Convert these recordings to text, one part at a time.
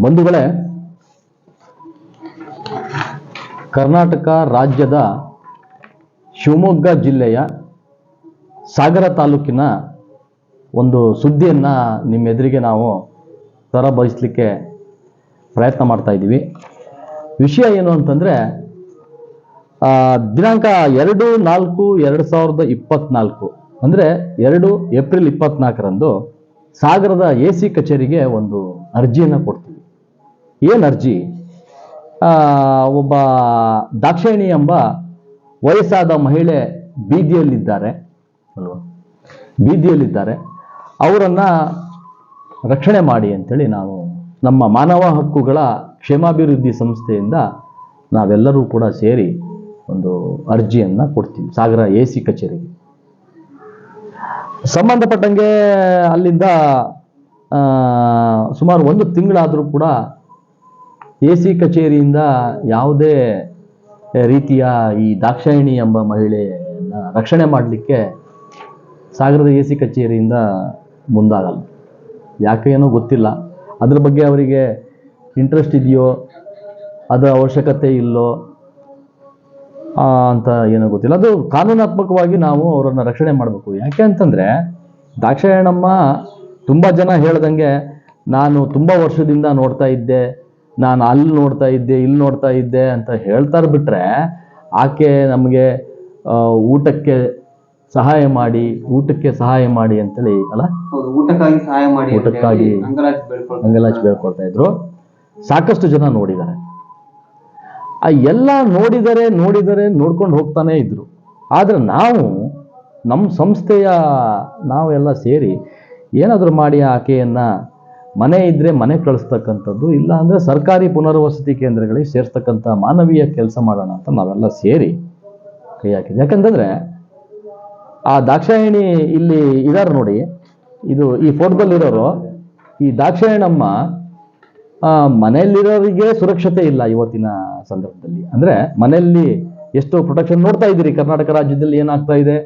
ಬಂಧುಗಳೇ, ಕರ್ನಾಟಕ ರಾಜ್ಯದ ಶಿವಮೊಗ್ಗ ಜಿಲ್ಲೆಯ ಸಾಗರ ತಾಲೂಕಿನ ಒಂದು ಸುದ್ದಿಯನ್ನು ನಿಮ್ಮ ಎದುರಿಗೆ ನಾವು ತರಬಯಸಲಿಕ್ಕೆ ಪ್ರಯತ್ನ ಮಾಡ್ತಾ ಇದ್ದೀವಿ. ವಿಷಯ ಏನು ಅಂತಂದರೆ ದಿನಾಂಕ ಎರಡು, ನಾಲ್ಕು, ಎರಡು ಸಾವಿರದ ಇಪ್ಪತ್ನಾಲ್ಕು, ಅಂದರೆ ಎರಡು ಏಪ್ರಿಲ್ ಇಪ್ಪತ್ನಾಲ್ಕರಂದು ಸಾಗರದ ಎ ಸಿ ಕಚೇರಿಗೆ ಒಂದು ಅರ್ಜಿಯನ್ನು ಕೊಡ್ತೀವಿ ಏನು ಅರ್ಜಿ? ಒಬ್ಬ ದಾಕ್ಷಾಯಿಣಿ ಎಂಬ ವಯಸ್ಸಾದ ಮಹಿಳೆ ಬೀದಿಯಲ್ಲಿದ್ದಾರೆ. ಅಲ್ವಾ? ಬೀದಿಯಲ್ಲಿದ್ದಾರೆ. ಅವರನ್ನು ರಕ್ಷಣೆ ಮಾಡಿ ಅಂತೇಳಿ ನಾವು ನಮ್ಮ ಮಾನವ ಹಕ್ಕುಗಳ ಕ್ಷೇಮಾಭಿವೃದ್ಧಿ ಸಂಸ್ಥೆಯಿಂದ ನಾವೆಲ್ಲರೂ ಕೂಡ ಸೇರಿ ಒಂದು ಅರ್ಜಿಯನ್ನು ಕೊಡ್ತೀವಿ, ಸಾಗರ ಎ ಸಿ ಕಚೇರಿಗೆ. ಸಂಬಂಧಪಟ್ಟಂಗೆ ಅಲ್ಲಿಂದ ಸುಮಾರು ಒಂದು ತಿಂಗಳಾದರೂ ಕೂಡ ಎ ಸಿ ಕಚೇರಿಯಿಂದ ಯಾವುದೇ ರೀತಿಯ ಈ ದಾಕ್ಷಾಯಿಣಿ ಎಂಬ ಮಹಿಳೆಯನ್ನ ರಕ್ಷಣೆ ಮಾಡಲಿಕ್ಕೆ ಸಾಗರದ ಎ ಸಿ ಕಚೇರಿಯಿಂದ ಮುಂದಾಗಲ್ಲ. ಯಾಕೆ ಏನೋ ಗೊತ್ತಿಲ್ಲ. ಅದ್ರ ಬಗ್ಗೆ ಅವರಿಗೆ ಇಂಟ್ರೆಸ್ಟ್ ಇದೆಯೋ ಅದರ ಅವಶ್ಯಕತೆ ಇಲ್ಲೋ ಅಂತ ಏನೋ ಗೊತ್ತಿಲ್ಲ. ಅದು ಕಾನೂನಾತ್ಮಕವಾಗಿ ನಾವು ಅವರನ್ನು ರಕ್ಷಣೆ ಮಾಡಬೇಕು. ಯಾಕೆ ಅಂತಂದರೆ, ದಾಕ್ಷಾಯಣಮ್ಮ ತುಂಬ ಜನ ಹೇಳ್ದಂಗೆ, ನಾನು ತುಂಬ ವರ್ಷದಿಂದ ನೋಡ್ತಾ ಇದ್ದೆ ನಾನು ಅಲ್ಲಿ ನೋಡ್ತಾ ಇದ್ದೆ ಇಲ್ಲಿ ನೋಡ್ತಾ ಇದ್ದೆ ಅಂತ ಹೇಳ್ತಾರೆ ಬಿಟ್ರೆ ಆಕೆ ನಮಗೆ ಊಟಕ್ಕೆ ಸಹಾಯ ಮಾಡಿ ಊಟಕ್ಕೆ ಸಹಾಯ ಮಾಡಿ ಅಂತೇಳಿ ಅಲ್ಲ? ಊಟಕ್ಕಾಗಿ ಸಹಾಯ ಮಾಡಿ ಊಟಕ್ಕಾಗಿ ಅಂಗಲಾಚಿ ಬೇಡ್ಕೊಳ್ತಾ ಇದ್ರು. ಸಾಕಷ್ಟು ಜನ ನೋಡಿದ್ದಾರೆ. ಆ ಎಲ್ಲ ನೋಡಿದರೆ ನೋಡಿದರೆ ನೋಡ್ಕೊಂಡು ಹೋಗ್ತಾನೆ ಇದ್ರು. ಆದ್ರೆ ನಾವು ನಮ್ಮ ಸಂಸ್ಥೆಯ ನಾವೆಲ್ಲ ಸೇರಿ ಏನಾದರೂ ಮಾಡಿ ಆಕೆಯನ್ನು ಮನೆ ಇದ್ದರೆ ಮನೆ ಕಳಿಸ್ತಕ್ಕಂಥದ್ದು ಇಲ್ಲ ಅಂದರೆ ಸರ್ಕಾರಿ ಪುನರ್ವಸತಿ ಕೇಂದ್ರಗಳಿಗೆ ಸೇರಿಸ್ತಕ್ಕಂಥ ಮಾನವೀಯ ಕೆಲಸ ಮಾಡೋಣ ಅಂತ ನಾವೆಲ್ಲ ಸೇರಿ ಕೈ ಹಾಕಿದ್ವಿ. ಯಾಕಂತಂದರೆ ಆ ದಾಕ್ಷಾಯಣಿ ಇಲ್ಲಿ ಇದಾರೆ ನೋಡಿ, ಇದು ಈ ಫೋಟೋದಲ್ಲಿರೋರು, ಈ ದಾಕ್ಷಾಯಣಮ್ಮ ಮನೆಯಲ್ಲಿರೋರಿಗೆ ಸುರಕ್ಷತೆ ಇಲ್ಲ ಇವತ್ತಿನ ಸಂದರ್ಭದಲ್ಲಿ. ಅಂದರೆ ಮನೆಯಲ್ಲಿ ಎಷ್ಟು ಪ್ರೊಟೆಕ್ಷನ್ ನೋಡ್ತಾ ಇದ್ದೀರಿ, ಕರ್ನಾಟಕ ರಾಜ್ಯದಲ್ಲಿ ಏನಾಗ್ತಾ ಇದೆ?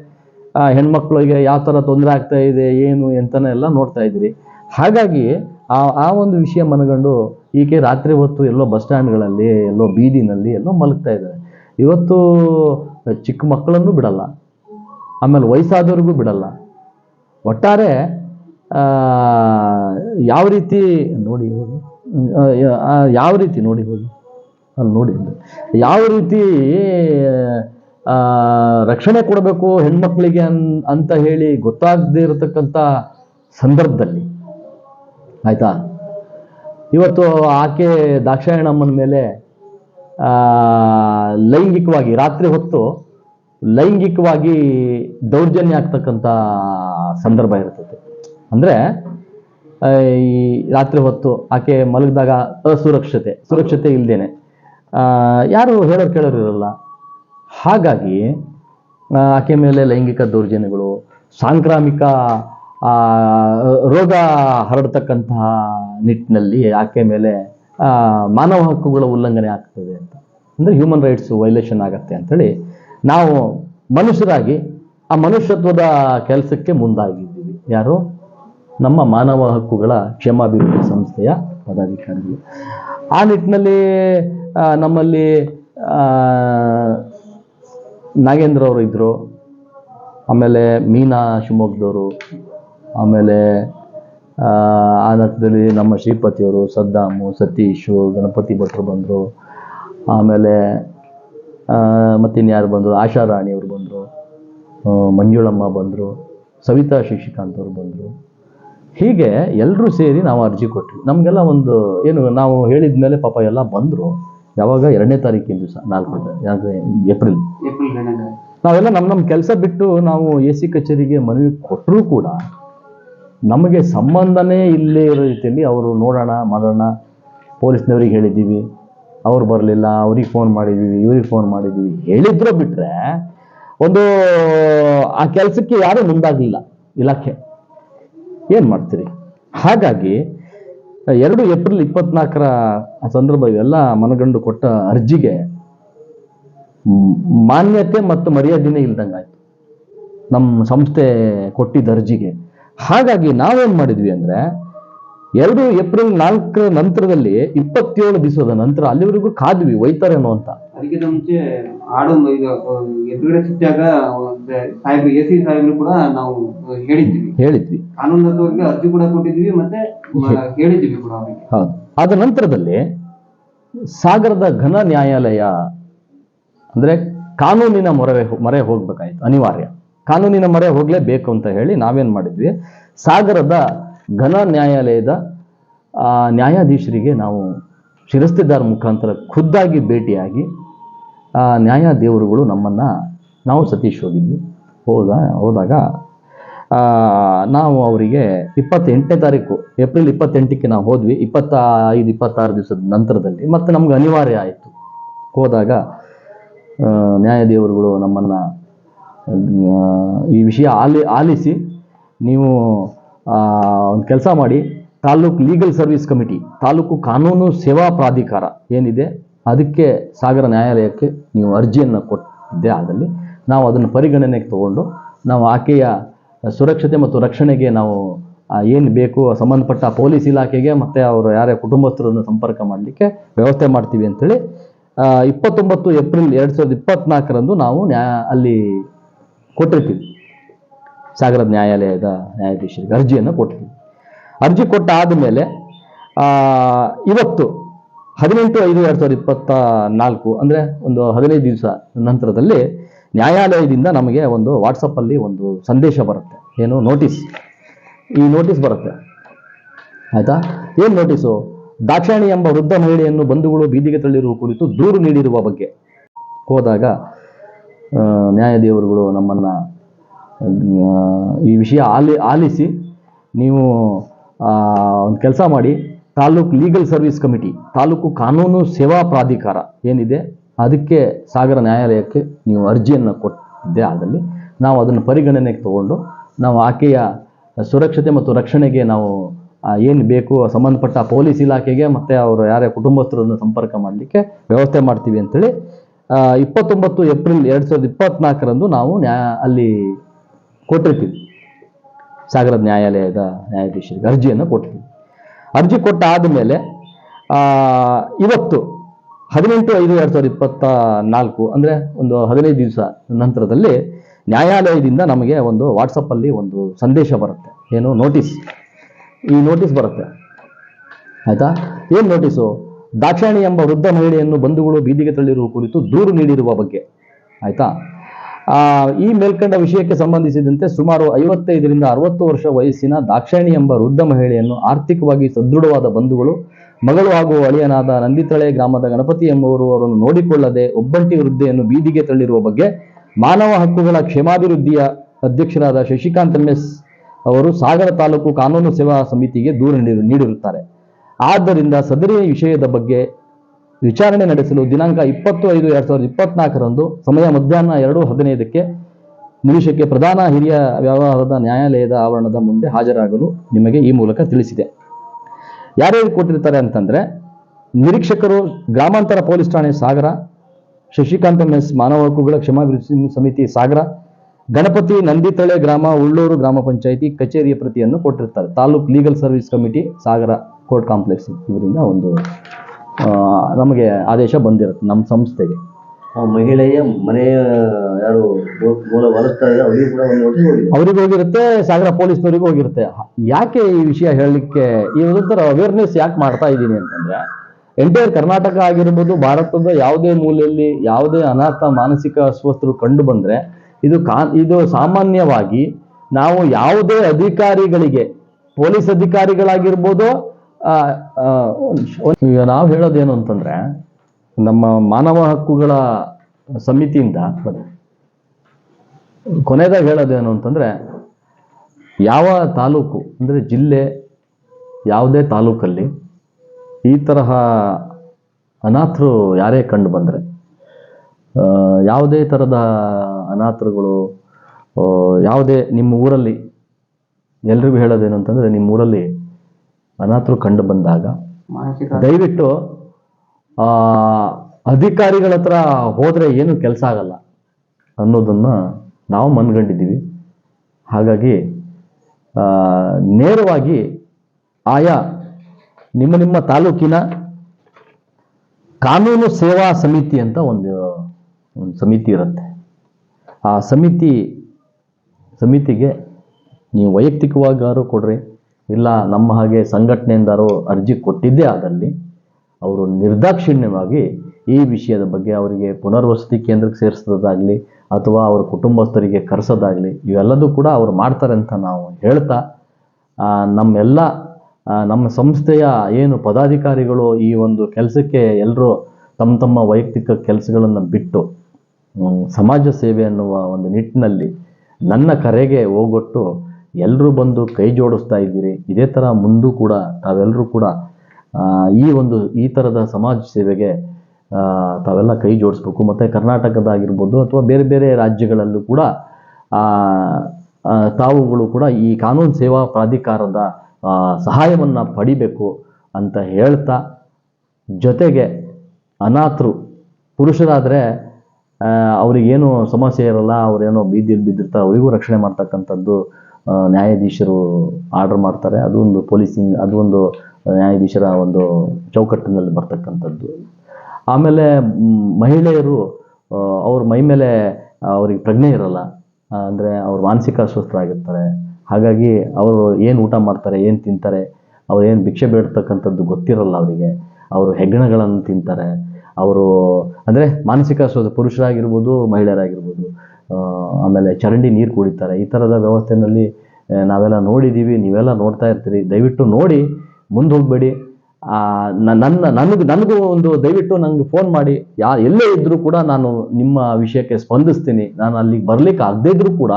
ಹೆಣ್ಮಕ್ಳಿಗೆ ಯಾವ ಥರ ತೊಂದರೆ ಆಗ್ತಾ ಇದೆ, ಏನು ಎಂತನೇ ಎಲ್ಲ ನೋಡ್ತಾ ಇದ್ದೀರಿ. ಹಾಗಾಗಿ ಆ ಆ ಒಂದು ವಿಷಯ ಮನಗಂಡು ಈಕೆ ರಾತ್ರಿ ಹೊತ್ತು ಎಲ್ಲೋ ಬಸ್ ಸ್ಟ್ಯಾಂಡ್ಗಳಲ್ಲಿ, ಎಲ್ಲೋ ಬೀದಿನಲ್ಲಿ, ಎಲ್ಲೋ ಮಲಗ್ತಾ ಇದ್ದಾರೆ. ಇವತ್ತು ಚಿಕ್ಕ ಮಕ್ಕಳನ್ನು ಬಿಡಲ್ಲ, ಆಮೇಲೆ ವಯಸ್ಸಾದವ್ರಿಗೂ ಬಿಡಲ್ಲ. ಒಟ್ಟಾರೆ ಯಾವ ರೀತಿ, ನೋಡಿ ಹೋಗಿ ಯಾವ ರೀತಿ, ನೋಡಿ ಹೋಗಿ, ಅಲ್ಲಿ ನೋಡಿ ಯಾವ ರೀತಿ ರಕ್ಷಣೆ ಕೊಡಬೇಕು ಹೆಣ್ಮಕ್ಳಿಗೆ ಅನ್, ಅಂತ ಹೇಳಿ ಗೊತ್ತಾಗದೇ ಇರತಕ್ಕಂಥ ಸಂದರ್ಭದಲ್ಲಿ ಆಯ್ತಾ? ಇವತ್ತು ಆಕೆ ದಾಕ್ಷಾಯಣಮ್ಮನ ಮೇಲೆ ಲೈಂಗಿಕವಾಗಿ, ರಾತ್ರಿ ಹೊತ್ತು ಲೈಂಗಿಕವಾಗಿ ದೌರ್ಜನ್ಯ ಆಗ್ತಕ್ಕಂಥ ಸಂದರ್ಭ ಇರ್ತದೆ. ಅಂದರೆ ಈ ರಾತ್ರಿ ಹೊತ್ತು ಆಕೆ ಮಲಗಿದಾಗ ಅಸುರಕ್ಷತೆ, ಸುರಕ್ಷತೆ ಇಲ್ಲದೇನೆ ಯಾರು ಹೇಳೋರು ಕೇಳೋರು ಇರಲ್ಲ. ಹಾಗಾಗಿ ಆಕೆ ಮೇಲೆ ಲೈಂಗಿಕ ದೌರ್ಜನ್ಯಗಳು, ಸಾಂಕ್ರಾಮಿಕ ರೋಗ ಹರಡ್ತಕ್ಕಂತಹ ನಿಟ್ಟಿನಲ್ಲಿ ಆಕೆ ಮೇಲೆ ಆ, ಮಾನವ ಹಕ್ಕುಗಳ ಉಲ್ಲಂಘನೆ ಆಗ್ತದೆ ಅಂತ. ಅಂದರೆ ಹ್ಯೂಮನ್ ರೈಟ್ಸ್ ವೈಲೇಷನ್ ಆಗತ್ತೆ ಅಂತೇಳಿ ನಾವು ಮನುಷ್ಯರಾಗಿ ಆ ಮನುಷ್ಯತ್ವದ ಕೆಲಸಕ್ಕೆ ಮುಂದಾಗಿದ್ದೀವಿ. ಯಾರು? ನಮ್ಮ ಮಾನವ ಹಕ್ಕುಗಳ ಕ್ಷಮಾಭಿವೃದ್ಧಿ ಸಂಸ್ಥೆಯ ಪದಾಧಿಕಾರಿಗಳು. ಆ ನಿಟ್ಟಿನಲ್ಲಿ ನಮ್ಮಲ್ಲಿ ಆ, ನಾಗೇಂದ್ರ ಅವರು ಇದ್ದರು ಆಮೇಲೆ ಮೀನಾ ಶಿವಮೊಗ್ಗದವರು ಆಮೇಲೆ ಆ, ನಟದಲ್ಲಿ ನಮ್ಮ ಶ್ರೀಪತಿಯವರು ಸದ್ದಾಮು ಸತೀಶು ಗಣಪತಿ ಭಟ್ರು ಬಂದರು. ಆಮೇಲೆ ಮತ್ತಿನ್ಯಾರು ಬಂದರು? ಆಶಾ ರಾಣಿಯವರು ಬಂದರು. ಮಂಜುಳಮ್ಮ ಬಂದರು. ಸವಿತಾ ಶಶಿಕಾಂತ್ ಅವರು ಬಂದರು. ಹೀಗೆ ಎಲ್ಲರೂ ಸೇರಿ ನಾವು ಅರ್ಜಿ ಕೊಟ್ವಿ. ನಮಗೆಲ್ಲ ಒಂದು ಏನು ನಾವು ಹೇಳಿದ ಮೇಲೆ ಪಾಪ ಎಲ್ಲ ಬಂದರು. ಯಾವಾಗ? ಎರಡನೇ ತಾರೀಕಿನ ದಿವಸ ನಾಲ್ಕು ಯಾಕೆ ಏಪ್ರಿಲ್. ನಾವೆಲ್ಲ ನಮ್ಮ ನಮ್ಮ ಕೆಲಸ ಬಿಟ್ಟು ನಾವು ಎ ಸಿ ಕಚೇರಿಗೆ ಮನವಿ ಕೊಟ್ಟರೂ ಕೂಡ ನಮಗೆ ಸಂಬಂಧನೇ ಇಲ್ಲೇ ಇರೋ ರೀತಿಯಲ್ಲಿ ಅವರು ನೋಡೋಣ, ಮಾಡೋಣ. ಪೊಲೀಸ್ನವ್ರಿಗೆ ಹೇಳಿದ್ದೀವಿ. ಅವ್ರು ಬರಲಿಲ್ಲ, ಅವ್ರಿಗೆ ಫೋನ್ ಮಾಡಿದ್ದೀವಿ, ಇವ್ರಿಗೆ ಫೋನ್ ಮಾಡಿದ್ದೀವಿ. ಹೇಳಿದ್ರು ಬಿಟ್ಟರೆ ಒಂದು, ಆ ಕೆಲಸಕ್ಕೆ ಯಾರೂ ಮುಂದಾಗಲಿಲ್ಲ ಇಲಾಖೆ. ಏನು ಮಾಡ್ತೀರಿ? ಹಾಗಾಗಿ, ಎರಡು ಏಪ್ರಿಲ್ ಇಪ್ಪತ್ನಾಲ್ಕರ ಸಂದರ್ಭ ಇವೆಲ್ಲ ಮನಗಂಡು ಕೊಟ್ಟ ಅರ್ಜಿಗೆ ಮಾನ್ಯತೆ ಮತ್ತು ಮರ್ಯಾದೆನೇ ಇಲ್ದಂಗಾಯ್ತು. ನಮ್ಮ ಸಂಸ್ಥೆ ಕೊಟ್ಟಿದ್ದ ಅರ್ಜಿಗೆ. ಹಾಗಾಗಿ ನಾವೇನ್ ಮಾಡಿದ್ವಿ ಅಂದ್ರೆ ಎರಡು ಏಪ್ರಿಲ್ ನಾಲ್ಕರ ನಂತರದಲ್ಲಿ ಇಪ್ಪತ್ತೇಳು ದಿವಸದ ನಂತರ ಅಲ್ಲಿವರೆಗೂ ಕಾದ್ವಿ ಒಯ್ತಾರೇನೋ ಅಂತ ಅದಕ್ಕಿಂತ ಮುಂಚೆ ಆಡು ಎದುರುಗಡೆ ಸಿಕ್ಕಾಗ ಸಾಹೇಬ್ರು ಎ ಸಿ ಸಾಹೇಬ್ರು ಕೂಡ ನಾವು ಹೇಳಿದ್ವಿ. ಹೇಳಿದ್ವಿ. ಕಾನೂನು ಅರ್ಜಿ ಕೂಡ ಕೊಟ್ಟಿದ್ವಿ ಮತ್ತೆ ಹೇಳಿದ್ವಿ ಕೂಡ ಅವರಿಗೆ. ಹೌದು. ಆದ ನಂತರದಲ್ಲಿ ಸಾಗರದ ಘನ ನ್ಯಾಯಾಲಯ ಅಂದ್ರೆ ಕಾನೂನಿನ ಮೊರೆ ಮೊರೆ ಹೋಗ್ಬೇಕಾಯ್ತು ಅನಿವಾರ್ಯ. ಕಾನೂನಿನ ಮೊರೆ ಹೋಗಲೇಬೇಕು ಅಂತ ಹೇಳಿ ನಾವೇನು ಮಾಡಿದ್ವಿ. ಸಾಗರದ ಘನ ನ್ಯಾಯಾಲಯದ ನ್ಯಾಯಾಧೀಶರಿಗೆ ನಾವು ಶಿರಸ್ತಿದಾರ ಮುಖಾಂತರ ಖುದ್ದಾಗಿ ಭೇಟಿಯಾಗಿ ನ್ಯಾಯ ದೇವರುಗಳು ನಮ್ಮನ್ನ, ನಾವು ಸತೀಶ್ ಹೋಗಿದ್ವಿ. ಹೋದ, ಹೋದಾಗ ನಾವು ಅವರಿಗೆ ಇಪ್ಪತ್ತೆಂಟನೇ ತಾರೀಕು, ಏಪ್ರಿಲ್ ಇಪ್ಪತ್ತೆಂಟಕ್ಕೆ ನಾವು ಹೋದ್ವಿ. ಇಪ್ಪತ್ತ ಐದು ಇಪ್ಪತ್ತಾರು ದಿವಸದ ನಂತರದಲ್ಲಿ. ಮತ್ತು ನಮ್ಗೆ ಅನಿವಾರ್ಯ ಆಯಿತು. ಹೋದಾಗ ನ್ಯಾಯದೇವರುಗಳು ನ್ಯಾಯ ದೇವರುಗಳು ನಮ್ಮನ್ನು ಈ ವಿಷಯ ಆಲಿ, ಆಲಿಸಿ ನೀವು ಒಂದು ಕೆಲಸ ಮಾಡಿ. Taluk legal service committee, taluk ಕಾನೂನು ಸೇವಾ ಪ್ರಾಧಿಕಾರ ಏನಿದೆ, ಅದಕ್ಕೆ ಸಾಗರ ನ್ಯಾಯಾಲಯಕ್ಕೆ ನೀವು ಅರ್ಜಿಯನ್ನು ಕೊಟ್ಟಿದ್ದೆ ಆದಲ್ಲಿ ನಾವು ಅದನ್ನು ಪರಿಗಣನೆಗೆ ತಗೊಂಡು ನಾವು ಆಕೆಯ ಸುರಕ್ಷತೆ ಮತ್ತು ರಕ್ಷಣೆಗೆ ನಾವು ಏನು ಬೇಕು, ಸಂಬಂಧಪಟ್ಟ ಪೊಲೀಸ್ ಇಲಾಖೆಗೆ ಮತ್ತು ಅವರು ಯಾರೇ ಕುಟುಂಬಸ್ಥರನ್ನು ಸಂಪರ್ಕ ಮಾಡಲಿಕ್ಕೆ ವ್ಯವಸ್ಥೆ ಮಾಡ್ತೀವಿ ಅಂಥೇಳಿ ಇಪ್ಪತ್ತೊಂಬತ್ತು ಏಪ್ರಿಲ್ ಎರಡು ಸಾವಿರದ ಇಪ್ಪತ್ತ್ನಾಲ್ಕರಂದು ನಾವು ನ್ಯಾ, ಅಲ್ಲಿ ಕೊಟ್ಟಿರ್ತೀವಿ. ಸಾಗರದ ನ್ಯಾಯಾಲಯದ ನ್ಯಾಯಾಧೀಶರಿಗೆ ಅರ್ಜಿಯನ್ನು ಕೊಟ್ಟಿರ್ತೀವಿ. ಅರ್ಜಿ ಕೊಟ್ಟ ಆದಮೇಲೆ ಇವತ್ತು ಹದಿನೆಂಟು ಐದು ಎರಡು ಸಾವಿರದ ಇಪ್ಪತ್ತ ನಾಲ್ಕು, ಅಂದರೆ ಒಂದು ಹದಿನೈದು ದಿವಸ ನಂತರದಲ್ಲಿ ನ್ಯಾಯಾಲಯದಿಂದ ನಮಗೆ ಒಂದು ವಾಟ್ಸಪ್ಪಲ್ಲಿ ಒಂದು ಸಂದೇಶ ಬರುತ್ತೆ. ಏನು? ನೋಟಿಸ್. ಈ ನೋಟಿಸ್ ಬರುತ್ತೆ. ಆಯಿತಾ? ಏನು ನೋಟಿಸು? ದಾಕ್ಷಾಣಿ ಎಂಬ ವೃದ್ಧ ಮಹಿಳೆಯನ್ನು ಬಂಧುಗಳು ಬೀದಿಗೆ ತಳ್ಳಿರುವ ಕುರಿತು ದೂರು ನೀಡಿರುವ ಬಗ್ಗೆ. ಹೋದಾಗ ನ್ಯಾಯದೇವರುಗಳು ನಮ್ಮನ್ನು ಈ ವಿಷಯ ಆಲಿ, ಆಲಿಸಿ ನೀವು ಒಂದು ಕೆಲಸ ಮಾಡಿ. Taluk legal service committee, taluk ಕಾನೂನು ಸೇವಾ ಪ್ರಾಧಿಕಾರ ಏನಿದೆ, ಅದಕ್ಕೆ ಸಾಗರ ನ್ಯಾಯಾಲಯಕ್ಕೆ ನೀವು ಅರ್ಜಿಯನ್ನು ಕೊಟ್ಟಿದ್ದೆ ಆದಲ್ಲಿ ನಾವು ಅದನ್ನು ಪರಿಗಣನೆಗೆ ತಗೊಂಡು ನಾವು ಆಕೆಯ ಸುರಕ್ಷತೆ ಮತ್ತು ರಕ್ಷಣೆಗೆ ನಾವು ಏನು ಬೇಕು ಸಂಬಂಧಪಟ್ಟ ಪೊಲೀಸ್ ಇಲಾಖೆಗೆ ಮತ್ತು ಅವರು ಯಾರೇ ಕುಟುಂಬಸ್ಥರನ್ನು ಸಂಪರ್ಕ ಮಾಡಲಿಕ್ಕೆ ವ್ಯವಸ್ಥೆ ಮಾಡ್ತೀವಿ ಅಂತೇಳಿ ಇಪ್ಪತ್ತೊಂಬತ್ತು ಏಪ್ರಿಲ್ ಎರಡು ಸಾವಿರದ ಇಪ್ಪತ್ನಾಲ್ಕರಂದು ನಾವು ನ್ಯಾಯ ಅಲ್ಲಿ ಕೊಟ್ಟಿರ್ತೀವಿ. ಸಾಗರದ ನ್ಯಾಯಾಲಯದ ನ್ಯಾಯಾಧೀಶರಿಗೆ ಅರ್ಜಿಯನ್ನು ಕೊಟ್ಟಿರ್ತೀವಿ. ಅರ್ಜಿ ಕೊಟ್ಟ ಆದಮೇಲೆ ಇವತ್ತು ಹದಿನೆಂಟು ಐದು ಎರಡು ಸಾವಿರದ ಇಪ್ಪತ್ತ ನಾಲ್ಕು ಅಂದರೆ ಒಂದು ಹದಿನೈದು ದಿವಸ ನಂತರದಲ್ಲಿ ನ್ಯಾಯಾಲಯದಿಂದ ನಮಗೆ ಒಂದು ವಾಟ್ಸಪ್ಪಲ್ಲಿ ಒಂದು ಸಂದೇಶ ಬರುತ್ತೆ. ಏನು ನೋಟಿಸ್ ಈ ನೋಟಿಸ್ ಬರುತ್ತೆ. ಆಯಿತಾ? ಏನು ನೋಟಿಸು ದಾಕ್ಷಾಣಿ ಎಂಬ ವೃದ್ಧ ಮಹಿಳೆಯನ್ನು ಬಂಧುಗಳು ಬೀದಿಗೆ ತಳ್ಳಿರುವ ಕುರಿತು ದೂರು ನೀಡಿರುವ ಬಗ್ಗೆ. ಆಯ್ತಾ? ಈ ಮೇಲ್ಕಂಡ ವಿಷಯಕ್ಕೆ ಸಂಬಂಧಿಸಿದಂತೆ ಸುಮಾರು ಐವತ್ತೈದರಿಂದ ಅರವತ್ತು ವರ್ಷ ವಯಸ್ಸಿನ ದಾಕ್ಷಾಣಿ ಎಂಬ ವೃದ್ಧ ಮಹಿಳೆಯನ್ನು ಆರ್ಥಿಕವಾಗಿ ಸದೃಢವಾದ ಬಂಧುಗಳು, ಮಗಳು ಹಾಗೂ ಅಳಿಯನಾದ ನಂದಿತಳೆ ಗ್ರಾಮದ ಗಣಪತಿ ಎಂಬುವರು ಅವರನ್ನು ನೋಡಿಕೊಳ್ಳದೆ ಒಬ್ಬಂಟಿ ವೃದ್ಧೆಯನ್ನು ಬೀದಿಗೆ ತಳ್ಳಿರುವ ಬಗ್ಗೆ ಮಾನವ ಹಕ್ಕುಗಳ ಕ್ಷೇಮಾಭಿವೃದ್ಧಿಯ ಅಧ್ಯಕ್ಷರಾದ ಶಶಿಕಾಂತ್ ಎಂ ಎಸ್ ಅವರು ಸಾಗರ ತಾಲೂಕು ಕಾನೂನು ಸೇವಾ ಸಮಿತಿಗೆ ದೂರು ನೀಡಿ, ನೀಡಿರುತ್ತಾರೆ. ಆದ್ದರಿಂದ ಸದರಿ ವಿಷಯದ ಬಗ್ಗೆ ವಿಚಾರಣೆ ನಡೆಸಲು ದಿನಾಂಕ ಇಪ್ಪತ್ತು ಐದು ಎರಡ್ ಸಾವಿರದ ಇಪ್ಪತ್ನಾಲ್ಕರಂದು ಸಮಯ ಮಧ್ಯಾಹ್ನ ಎರಡು ಹದಿನೈದಕ್ಕೆ ನಿಮಿಷಕ್ಕೆ ಪ್ರಧಾನ ಹಿರಿಯ ವ್ಯವಹಾರದ ನ್ಯಾಯಾಲಯದ ಆವರಣದ ಮುಂದೆ ಹಾಜರಾಗಲು ನಿಮಗೆ ಈ ಮೂಲಕ ತಿಳಿಸಿದೆ. ಯಾರ್ಯಾರು ಕೊಟ್ಟಿರ್ತಾರೆ ಅಂತಂದ್ರೆ, ನಿರೀಕ್ಷಕರು ಗ್ರಾಮಾಂತರ ಪೊಲೀಸ್ ಠಾಣೆ ಸಾಗರ, ಶಶಿಕಾಂತ್ ಎಸ್ ಮಾನವ ಹಕ್ಕುಗಳ ಕ್ಷಮಾಭಿವೃದ್ಧಿ ಸಮಿತಿ ಸಾಗರ ಗಣಪತಿ ನಂದಿತಳೆ ಗ್ರಾಮ ಉಳ್ಳೂರು ಗ್ರಾಮ ಪಂಚಾಯಿತಿ ಕಚೇರಿಯ ಪ್ರತಿಯನ್ನು ಕೊಟ್ಟಿರ್ತಾರೆ. Taluk legal service committee Sagar court complex ಇವರಿಂದ ಒಂದು ನಮಗೆ ಆದೇಶ ಬಂದಿರುತ್ತೆ ನಮ್ಮ ಸಂಸ್ಥೆಗೆ. ಆ ಮಹಿಳೆಯ ಮನೆಯ ಯಾರು ಮೂ- ಮೂಲ ವಾರಸ್ತಾ ಇದೆ ಅವರಿಗೂ ಕೂಡ ಒಂದು ನೋಟಿಸ್ ಹೋಗಿದೆ ಅವ್ರಿಗೆ ಹೋಗಿರುತ್ತೆ ಸಾಗರ ಪೊಲೀಸ್ನವರಿಗೂ ಹೋಗಿರುತ್ತೆ. ಯಾಕೆ ಈ ವಿಷಯ ಹೇಳಲಿಕ್ಕೆ ಈ ವಿರುದ್ಧ ಅವೇರ್ನೆಸ್ ಯಾಕೆ ಮಾಡ್ತಾ ಇದ್ದೀನಿ ಅಂತಂದ್ರೆ ಎಂಟೈರ್ ಕರ್ನಾಟಕ ಆಗಿರ್ಬೋದು ಭಾರತದ ಯಾವುದೇ ಮೂಲೆಯಲ್ಲಿ ಯಾವುದೇ ಅನಾಥ ಮಾನಸಿಕ ಅಸ್ವಸ್ಥರು ಕಂಡು ಬಂದ್ರೆ ಇದು ಕಾ, ಇದು ಸಾಮಾನ್ಯವಾಗಿ ನಾವು ಯಾವುದೇ ಅಧಿಕಾರಿಗಳಿಗೆ, ಪೊಲೀಸ್ ಅಧಿಕಾರಿಗಳಾಗಿರ್ಬೋದು ಈಗ ನಾವು ಹೇಳೋದೇನು ಅಂತಂದ್ರೆ, ನಮ್ಮ ಮಾನವ ಹಕ್ಕುಗಳ ಸಮಿತಿಯಿಂದ, ಕೊನೆದಾಗ ಹೇಳೋದೇನು ಅಂತಂದ್ರೆ, ಯಾವ ತಾಲೂಕು, ಅಂದರೆ ಜಿಲ್ಲೆ ಯಾವುದೇ ತಾಲೂಕಲ್ಲಿ ಈ ತರಹ ಅನಾಥರು ಯಾರೇ ಕಂಡು ಬಂದರೆ ಯಾವುದೇ ಥರದ ಅನಾಥರುಗಳು ಯಾವುದೇ ನಿಮ್ಮ ಊರಲ್ಲಿ ಎಲ್ರಿಗೂ ಹೇಳೋದೇನು ಅಂತಂದರೆ ನಿಮ್ಮ ಊರಲ್ಲಿ ಅನಾಥರು ಕಂಡು ಬಂದಾಗ ದಯವಿಟ್ಟು ಅಧಿಕಾರಿಗಳ ಹತ್ರ ಹೋದರೆ ಏನು ಕೆಲಸ ಆಗಲ್ಲ ಅನ್ನೋದನ್ನು ನಾವು ಮನ್ಗಂಡಿದ್ದೀವಿ. ಹಾಗಾಗಿ ನೇರವಾಗಿ ಆಯಾ ನಿಮ್ಮ ನಿಮ್ಮ ತಾಲೂಕಿನ ಕಾನೂನು ಸೇವಾ ಸಮಿತಿ ಅಂತ ಒಂದು ಒಂದು ಸಮಿತಿ ಇರುತ್ತೆ. ಆ ಸಮಿತಿ, ಸಮಿತಿಗೆ ನೀವು ವೈಯಕ್ತಿಕವಾಗಾರು ಕೊಡ್ರಿ, ಇಲ್ಲ ನಮ್ಮ ಹಾಗೆ ಸಂಘಟನೆಯಿಂದಾರು ಅರ್ಜಿ ಕೊಟ್ಟಿದ್ದೇ ಆದಲ್ಲಿ ಅವರು ನಿರ್ದಾಕ್ಷಿಣ್ಯವಾಗಿ ಈ ವಿಷಯದ ಬಗ್ಗೆ ಅವರಿಗೆ ಪುನರ್ವಸತಿ ಕೇಂದ್ರಕ್ಕೆ ಸೇರಿಸೋದಾಗಲಿ ಅಥವಾ ಅವರ ಕುಟುಂಬಸ್ಥರಿಗೆ ಕರೆಸೋದಾಗಲಿ ಇವೆಲ್ಲದೂ ಕೂಡ ಅವರು ಮಾಡ್ತಾರೆ ಅಂತ ನಾವು ಹೇಳ್ತಾ ನಮ್ಮೆಲ್ಲ ನಮ್ಮ ಸಂಸ್ಥೆಯ ಏನು ಪದಾಧಿಕಾರಿಗಳು ಈ ಒಂದು ಕೆಲಸಕ್ಕೆ ಎಲ್ಲರೂ ತಮ್ಮ ತಮ್ಮ ವೈಯಕ್ತಿಕ ಕೆಲಸಗಳನ್ನು ಬಿಟ್ಟು ಸಮಾಜ ಸೇವೆ ಅನ್ನುವ ಒಂದು ನಿಟ್ಟಿನಲ್ಲಿ ನನ್ನ ಕರೆಗೆ ಹೋಗೊಟ್ಟು ಎಲ್ಲರೂ ಬಂದು ಕೈ ಜೋಡಿಸ್ತಾ ಇದ್ದೀರಿ. ಇದೇ ಥರ ಮುಂದೂ ಕೂಡ ತಾವೆಲ್ಲರೂ ಕೂಡ ಈ ಒಂದು, ಈ ಥರದ ಸಮಾಜ ಸೇವೆಗೆ ತಾವೆಲ್ಲ ಕೈ ಜೋಡಿಸ್ಬೇಕು. ಮತ್ತು ಕರ್ನಾಟಕದಾಗಿರ್ಬೋದು ಅಥವಾ ಬೇರೆ ಬೇರೆ ರಾಜ್ಯಗಳಲ್ಲೂ ಕೂಡ ತಾವುಗಳು ಕೂಡ ಈ ಕಾನೂನು ಸೇವಾ ಪ್ರಾಧಿಕಾರದ ಸಹಾಯವನ್ನು ಪಡಿಬೇಕು ಅಂತ ಹೇಳ್ತಾ ಜೊತೆಗೆ ಅನಾಥರು, ಪುರುಷರಾದರೆ ಅವರಿಗೇನು ಸಮಸ್ಯೆ ಇರಲ್ಲ, ಅವರೇನೋ ಬೀದಿಯಲ್ಲಿ ಬಿದ್ದಿರ್ತಾರೆ, ಅವರಿಗೂ ರಕ್ಷಣೆ ಮಾಡ್ತಕ್ಕಂಥದ್ದು ನ್ಯಾಯಾಧೀಶರು ಆರ್ಡರ್ ಮಾಡ್ತಾರೆ. ಅದು ಒಂದು ಪೊಲೀಸಿಂಗ್, ಅದು ಒಂದು ನ್ಯಾಯಾಧೀಶರ ಒಂದು ಚೌಕಟ್ಟಿನಲ್ಲಿ ಬರ್ತಕ್ಕಂಥದ್ದು. ಆಮೇಲೆ ಮಹಿಳೆಯರು ಅವ್ರ ಮೈ ಮೇಲೆ ಅವ್ರಿಗೆ ಪ್ರಜ್ಞೆ ಇರಲ್ಲ. ಅಂದರೆ ಅವ್ರು ಮಾನಸಿಕ ಅಸ್ವಸ್ಥರಾಗಿರ್ತಾರೆ. ಹಾಗಾಗಿ ಅವರು ಏನು ಊಟ ಮಾಡ್ತಾರೆ, ಏನು ತಿಂತಾರೆ, ಅವ್ರು ಏನು ಭಿಕ್ಷೆ ಬೇಡ್ತಕ್ಕಂಥದ್ದು ಗೊತ್ತಿರಲ್ಲ ಅವರಿಗೆ. ಅವರು ಹೆಗ್ಗಣಗಳನ್ನು ತಿಂತಾರೆ. ಅವರು, ಅಂದರೆ ಮಾನಸಿಕ ಅಸ್ವಸ್ಥ ಪುರುಷರಾಗಿರ್ಬೋದು, ಮಹಿಳೆಯರಾಗಿರ್ಬೋದು ಆಮೇಲೆ ಚರಂಡಿ ನೀರು ಕುಡಿತಾರೆ. ಈ ಥರದ ವ್ಯವಸ್ಥೆಯಲ್ಲಿ ನಾವೆಲ್ಲ ನೋಡಿದ್ದೀವಿ ನೀವೆಲ್ಲ ನೋಡ್ತಾ ಇರ್ತೀರಿ. ದಯವಿಟ್ಟು ನೋಡಿ, ಮುಂದೆ ಹೋಗಬೇಡಿ. ನನ್ನ, ನನಗೆ, ನನಗೂ ಒಂದು ದಯವಿಟ್ಟು ನನಗೆ ಫೋನ್ ಮಾಡಿ. ಯಾ, ಎಲ್ಲೇ ಇದ್ದರೂ ಕೂಡ ನಾನು ನಿಮ್ಮ ವಿಷಯಕ್ಕೆ ಸ್ಪಂದಿಸ್ತೀನಿ. ನಾನು ಅಲ್ಲಿಗೆ ಬರಲಿಕ್ಕೆ ಆಗದೇ ಇದ್ದರೂ ಕೂಡ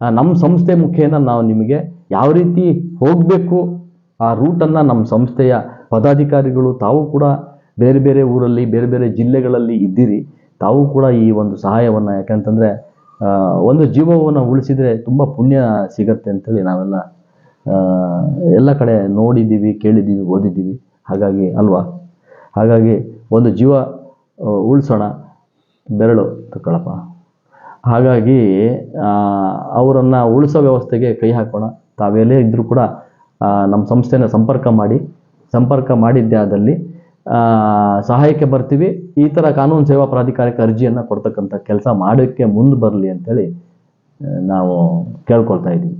ನಮ್ಮ ಸಂಸ್ಥೆ ಮುಖೇನ ನಾವು ನಿಮಗೆ ಯಾವ ರೀತಿ ಹೋಗಬೇಕು, ಆ ರೂಟನ್ನು ನಮ್ಮ ಸಂಸ್ಥೆಯ ಪದಾಧಿಕಾರಿಗಳು ತಾವು ಕೂಡ ಬೇರೆ ಬೇರೆ ಊರಲ್ಲಿ, ಬೇರೆ ಬೇರೆ ಜಿಲ್ಲೆಗಳಲ್ಲಿ ಇದ್ದೀರಿ, ತಾವು ಕೂಡ ಈ ಒಂದು ಸಹಾಯವನ್ನು ಯಾಕಂತಂದರೆ ಒಂದು ಜೀವವನ್ನು ಉಳಿಸಿದರೆ ತುಂಬ ಪುಣ್ಯ ಸಿಗತ್ತೆ ಅಂಥೇಳಿ ನಾವೆಲ್ಲ ಎಲ್ಲ ಕಡೆ ನೋಡಿದ್ದೀವಿ, ಕೇಳಿದ್ದೀವಿ, ಓದಿದ್ದೀವಿ. ಹಾಗಾಗಿ ಅಲ್ವಾ? ಹಾಗಾಗಿ ಒಂದು ಜೀವ ಉಳಿಸೋಣ, ಬೆರಳು ತಗೊಳಪ್ಪ ಹಾಗಾಗಿ ಅವರನ್ನು ಉಳಿಸೋ ವ್ಯವಸ್ಥೆಗೆ ಕೈ ಹಾಕೋಣ. ತಾವೆಲ್ಲೇ ಇದ್ದರೂ ಕೂಡ ನಮ್ಮ ಸಂಸ್ಥೆನ ಸಂಪರ್ಕ ಮಾಡಿ, ಸಂಪರ್ಕ ಮಾಡಿದ್ದೆ ಆದಲ್ಲಿ ಸಹಾಯಕ್ಕೆ ಬರ್ತೀವಿ. ಈ ಥರ ಕಾನೂನು ಸೇವಾ ಪ್ರಾಧಿಕಾರಕ್ಕೆ ಅರ್ಜಿಯನ್ನು ಕೊಡ್ತಕ್ಕಂಥ ಕೆಲಸ ಮಾಡೋಕ್ಕೆ ಮುಂದೆ ಬರಲಿ ಅಂತೇಳಿ ನಾವು ಕೇಳ್ಕೊಳ್ತಾ ಇದ್ದೀವಿ.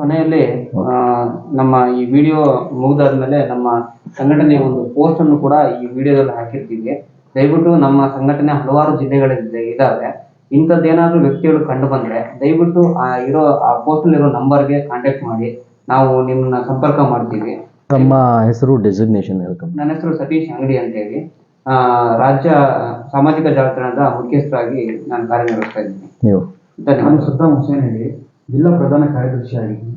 ಕೊನೆಯಲ್ಲಿ ನಮ್ಮ ಈ ವಿಡಿಯೋ ಮುಗಿದಾದ್ಮೇಲೆ ನಮ್ಮ ಸಂಘಟನೆಯ ಒಂದು ಪೋಸ್ಟ್ ಅನ್ನು ಕೂಡ ಈ ವಿಡಿಯೋದಲ್ಲಿ ಹಾಕಿರ್ತೀವಿ. ದಯವಿಟ್ಟು ನಮ್ಮ ಸಂಘಟನೆ ಹಲವಾರು ಜಿಲ್ಲೆಗಳಲ್ಲಿ ಇದಾವೆ. ಇಂಥದ್ದೇನಾದ್ರೂ ವ್ಯಕ್ತಿಗಳು ಕಂಡು ಬಂದ್ರೆ ದಯವಿಟ್ಟು ಆ ಇರೋ, ಆ ಪೋಸ್ಟ್ ಇರೋ ನಂಬರ್ಗೆ ಕಾಂಟ್ಯಾಕ್ಟ್ ಮಾಡಿ. ನಾವು ನಿಮ್ಮನ್ನ ಸಂಪರ್ಕ ಮಾಡ್ತೀವಿ. ತಮ್ಮ ಹೆಸರು ಡೆಸಿಗ್ನೇಷನ್ ಹೇಳ್ಕೊಂಡು ನನ್ನ ಹೆಸರು ಸತೀಶ್ ಅಂಗಡಿ ಅಂತ ಹೇಳಿ. ಆ, ರಾಜ್ಯ ಸಾಮಾಜಿಕ ಜಾಲತಾಣದ ಮುಖ್ಯಸ್ಥರಾಗಿ ನಾನು ಕಾರ್ಯನಿರ್ವಹಿಸ್ತಾ ಇದ್ದೀನಿ. ನೀವು. ನಾನು ಧನ್ಯವಾದ ಸದ್ದಾಂ ಹುಸೇನ್ ಹೇಳಿ ಜಿಲ್ಲಾ ಪ್ರಧಾನ ಕಾರ್ಯದರ್ಶಿಯಾಗಿದ್ದೀನಿ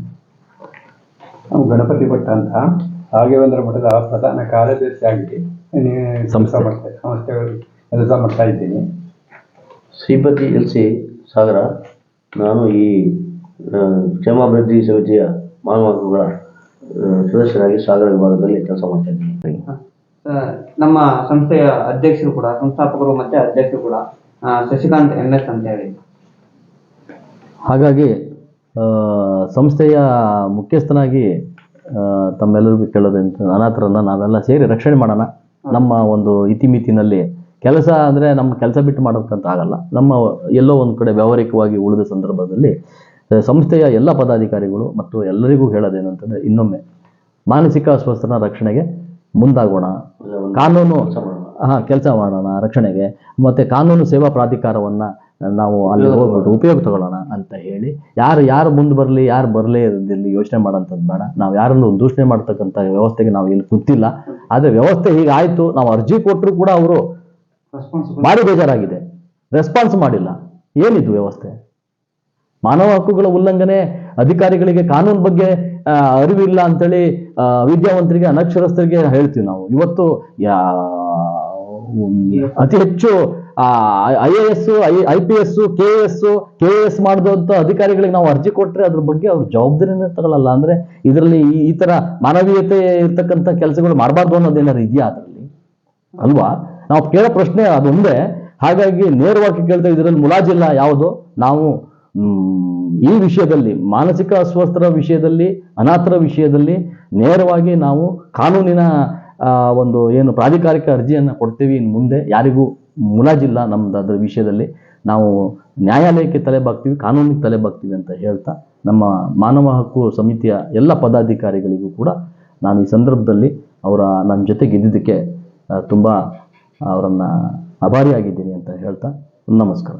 ನಾವು ಗಣಪತಿ ಭಟ್ ಅಂತ ರಾಘವೇಂದ್ರ ಮಠದ ಪ್ರಧಾನ ಕಾರ್ಯದರ್ಶಿಯಾಗಿ ಕೆಲಸ ಸಂಸ್ಥೆ. ಮಾಡ್ತಾ ಸಂಸ್ಥೆಗಳು ಕೆಲಸ ಮಾಡ್ತಾ ಇದ್ದೀನಿ. ಶ್ರೀಪತಿ ಎಲ್ ಸಿ ಸಾಗರ ನಾನು ಈ ಆ, ಕ್ಷೇಮಾಭಿವೃದ್ಧಿ ಸಮಿತಿಯ ಮಾನವ ಹಕ್ಕುಗಳ ಸದಸ್ಯರಾಗಿ ಸಾಗರ ವಿಭಾಗದಲ್ಲಿ ಕೆಲಸ ಮಾಡ್ತಾ ಇದ್ದೀನಿ ನಮ್ಮ ಸಂಸ್ಥೆಯ ಅಧ್ಯಕ್ಷರು ಕೂಡ ಸಂಸ್ಥಾಪಕರು ಮತ್ತೆ ಅಧ್ಯಕ್ಷರು ಕೂಡ ಶಶಿಕಾಂತ್ ಎಂ ಎಸ್ ಅಂತ ಹೇಳಿ. ಹಾಗಾಗಿ ಆ, ಸಂಸ್ಥೆಯ ಮುಖ್ಯಸ್ಥನಾಗಿ ಆ, ತಮ್ಮೆಲ್ಲರಿಗೂ ಕೇಳೋದಂತ ಅನಾಥರನ್ನ ನಾವೆಲ್ಲ ಸೇರಿ ರಕ್ಷಣೆ ಮಾಡೋಣ. ನಮ್ಮ ಒಂದು ಇತಿಮಿತಿನಲ್ಲಿ ಕೆಲಸ ಅಂದರೆ ನಮ್ಮ ಕೆಲಸ ಬಿಟ್ಟು ಮಾಡೋಕ್ಕಂತ ಆಗಲ್ಲ. ನಮ್ಮ ಎಲ್ಲೋ ಒಂದು ಕಡೆ ವ್ಯಾವಹಾರಿಕವಾಗಿ ಉಳಿದ ಸಂದರ್ಭದಲ್ಲಿ ಸಂಸ್ಥೆಯ ಎಲ್ಲ ಪದಾಧಿಕಾರಿಗಳು ಮತ್ತು ಎಲ್ಲರಿಗೂ ಹೇಳೋದೇನಂತಂದ್ರೆ ಇನ್ನೊಮ್ಮೆ ಮಾನಸಿಕ ಅಸ್ವಸ್ಥನ ರಕ್ಷಣೆಗೆ ಮುಂದಾಗೋಣ. ಕಾನೂನು ಹಾಂ ಕೆಲಸ ಮಾಡೋಣ ರಕ್ಷಣೆಗೆ. ಮತ್ತು ಕಾನೂನು ಸೇವಾ ಪ್ರಾಧಿಕಾರವನ್ನು ನಾವು ಅಲ್ಲಿ ಹೋಗ್ಬಿಟ್ಟು ಉಪಯೋಗ ತಗೊಳ್ಳೋಣ ಅಂತ ಹೇಳಿ ಯಾರು ಯಾರು ಮುಂದೆ ಬರಲಿ ಯಾರು ಬರಲೇ ಇರಲಿ ಯೋಚನೆ ಮಾಡೋಂಥದ್ದು ಬೇಡ. ನಾವು ಯಾರನ್ನು ದೂಷಣೆ ಮಾಡ್ತಕ್ಕಂಥ ವ್ಯವಸ್ಥೆಗೆ ನಾವು ಇಲ್ಲಿ ಕೂತಿಲ್ಲ. ಆದರೆ ವ್ಯವಸ್ಥೆ ಹೀಗಾಯಿತು ನಾವು ಅರ್ಜಿ ಕೊಟ್ಟರು ಕೂಡ ಅವರು ಭಾರಿ ಬೇಜಾರಾಗಿದೆ. ರೆಸ್ಪಾನ್ಸ್ ಮಾಡಿಲ್ಲ. ಏನಿದು ವ್ಯವಸ್ಥೆ? ಮಾನವ ಹಕ್ಕುಗಳ ಉಲ್ಲಂಘನೆ ಅಧಿಕಾರಿಗಳಿಗೆ ಕಾನೂನು ಬಗ್ಗೆ ಅರಿವಿಲ್ಲ ಅಂತೇಳಿ ವಿದ್ಯಾವಂತರಿಗೆ, ಅನಕ್ಷರಸ್ಥರಿಗೆ ಹೇಳ್ತೀವಿ ನಾವು. ಇವತ್ತು ಅತಿ ಹೆಚ್ಚು I A S, I P S, K S K S ಮಾಡಿದಂಥ ಅಧಿಕಾರಿಗಳಿಗೆ ನಾವು ಅರ್ಜಿ ಕೊಟ್ಟರೆ ಅದ್ರ ಬಗ್ಗೆ ಅವ್ರ ಜವಾಬ್ದಾರಿನೇ ತಗೊಳ್ಳಲ್ಲ ಅಂದ್ರೆ ಇದರಲ್ಲಿ ಈ- ತರ ಮಾನವೀಯತೆ ಇರ್ತಕ್ಕಂಥ ಕೆಲಸಗಳು ಮಾಡಬಾರ್ದು ಅನ್ನೋದೇನಾದ್ರು ಇದೆಯಾ ಅದರಲ್ಲಿ? ಅಲ್ವಾ? ನಾವು ಕೇಳೋ ಪ್ರಶ್ನೆ ಅದೊಂದೇ. ಹಾಗಾಗಿ ನೇರವಾಗಿ ಕೇಳ್ತಾ ಇದರಲ್ಲಿ ಮುಲಾಜಿಲ್ಲ ಯಾವುದು? ನಾವು ಈ ವಿಷಯದಲ್ಲಿ, ಮಾನಸಿಕ ಅಸ್ವಸ್ಥರ ವಿಷಯದಲ್ಲಿ, ಅನಾಥರ ವಿಷಯದಲ್ಲಿ ನೇರವಾಗಿ ನಾವು ಕಾನೂನಿನ ಒಂದು ಏನು ಪ್ರಾಧಿಕಾರಿಕ ಅರ್ಜಿಯನ್ನು ಕೊಡ್ತೀವಿ ಇನ್ನು ಮುಂದೆ, ಯಾರಿಗೂ ಮುಲಾಜಿಲ್ಲ ನಮ್ದು ಅದರ ವಿಷಯದಲ್ಲಿ. ನಾವು ನ್ಯಾಯಾಲಯಕ್ಕೆ ತಲೆ ಬಾಗ್ತೀವಿ, ಕಾನೂನಿಗೆ ತಲೆ ಬಾಗ್ತೀವಿ ಅಂತ ಹೇಳ್ತಾ, ನಮ್ಮ ಮಾನವ ಹಕ್ಕು ಸಮಿತಿಯ ಎಲ್ಲ ಪದಾಧಿಕಾರಿಗಳಿಗೂ ಕೂಡ ನಾನು ಈ ಸಂದರ್ಭದಲ್ಲಿ ಅವರ ನನ್ನ ಜೊತೆಗೆ ಇದ್ದಿದ್ದಕ್ಕೆ ತುಂಬ ಅವರನ್ನು ಆಭಾರಿಯಾಗಿದ್ದೀನಿ ಅಂತ ಹೇಳ್ತಾ, ನಮಸ್ಕಾರ.